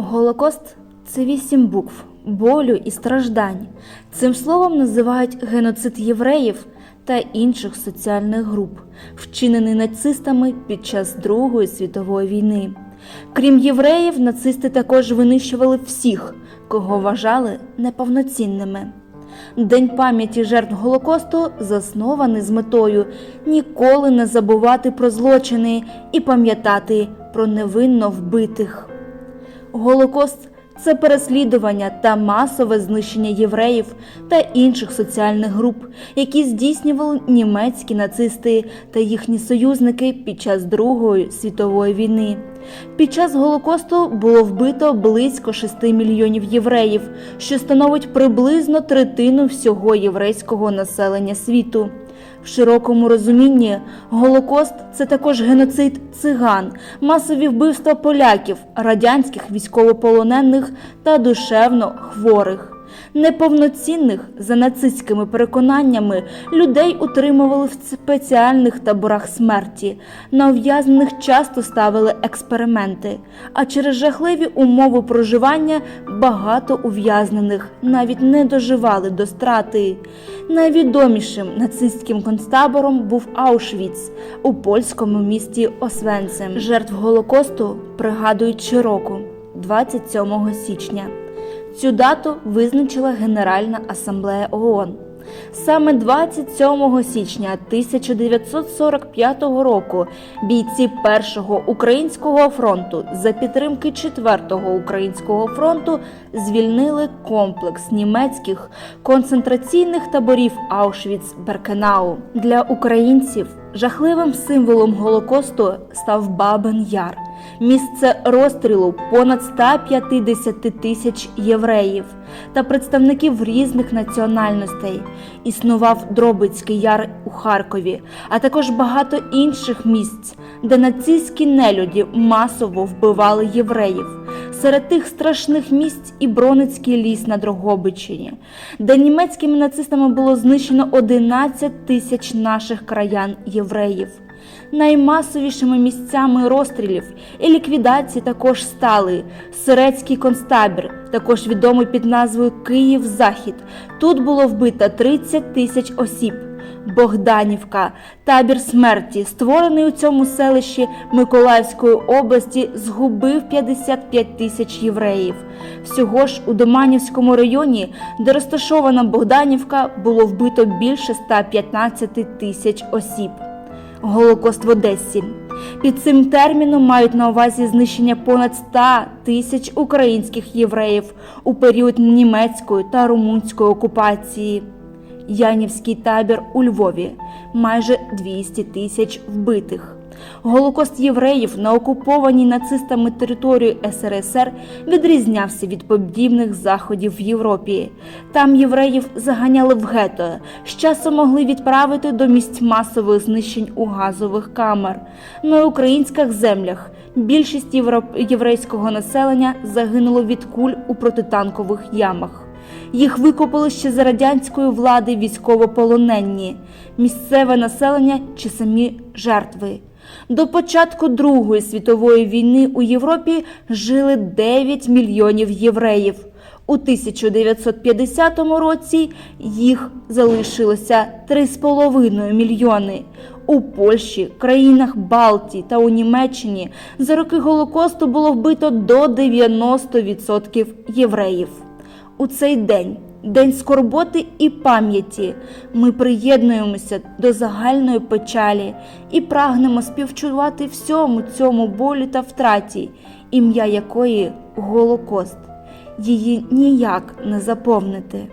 Голокост це вісім букв болю і страждань. Цим словом називають геноцид євреїв та інших соціальних груп, вчинений нацистами під час Другої світової війни. Крім євреїв, нацисти також винищували всіх, кого вважали неповноцінними. День пам'яті жертв Голокосту заснований з метою ніколи не забувати про злочини і пам'ятати про невинно вбитих. Голокост це переслідування та масове знищення євреїв та інших соціальних груп, які здійснювали німецькі нацисти та їхні союзники під час Другої світової війни. Під час Голокосту було вбито близько 6 мільйонів євреїв, що становить приблизно третину всього єврейського населення світу. В широкому розумінні Голокост це також геноцид циган, масові вбивства поляків, радянських військовополонених та душевно хворих. Неповноцінних за нацистськими переконаннями людей утримували в спеціальних таборах смерті. На ув'язнених часто ставили експерименти, а через жахливі умови проживання багато ув'язнених навіть не доживали до страти. Найвідомішим нацистським концтабором був Аушвіц у польському місті Освенцим. Жертв Голокосту пригадують щороку, 27 січня. Цю дату визначила Генеральна асамблея ООН. Саме 27 січня 1945 року бійці Першого українського фронту за підтримки Четвертого українського фронту звільнили комплекс німецьких концентраційних таборів Аушвіц-Беркенау. Для українців жахливим символом Голокосту став Бабен Яр. Місце розстрілу понад 150 тисяч євреїв та представників різних національностей. Існував Дробицький яр у Харкові, а також багато інших місць, де нацистські нелюді масово вбивали євреїв. Серед тих страшних місць і Броницький ліс на Дрогобичині, де німецькими нацистами було знищено 11 тисяч наших краян євреїв. Наймасовішими місцями розстрілів і ліквідації також стали Сирецький концтабір, також відомий під назвою Київ Захід. Тут було вбито 30 тисяч осіб. Богданівка, табір смерті, створений у цьому селищі Миколаївської області, згубив 55 тисяч євреїв. Всього ж у Доманівському районі, де розташована Богданівка, було вбито більше 115 тисяч осіб. Голокост в Одесі. Під цим терміном мають на увазі знищення понад 100 тисяч українських євреїв у період німецької та румунської окупації. Янівський табір у Львові майже 200 тисяч вбитих. Голокост євреїв на окупованій нацистами території СРСР відрізнявся від подібних заходів в Європі. Там євреїв заганяли в гето, з часом могли відправити до місць масових знищень у газових камер. На українських землях більшість євро- єврейського населення загинуло від куль у протитанкових ямах. Їх викопали ще за радянської влади військовополонені, місцеве населення чи самі жертви. До початку Другої світової війни у Європі жили 9 мільйонів євреїв. У 1950 році їх залишилося 3,5 мільйони. У Польщі, країнах Балтії та у Німеччині за роки Голокосту було вбито до 90% євреїв. У цей день, день скорботи і пам'яті, ми приєднуємося до загальної печалі і прагнемо співчувати всьому цьому болю та втраті, ім'я якої Голокост. Її ніяк не заповнити.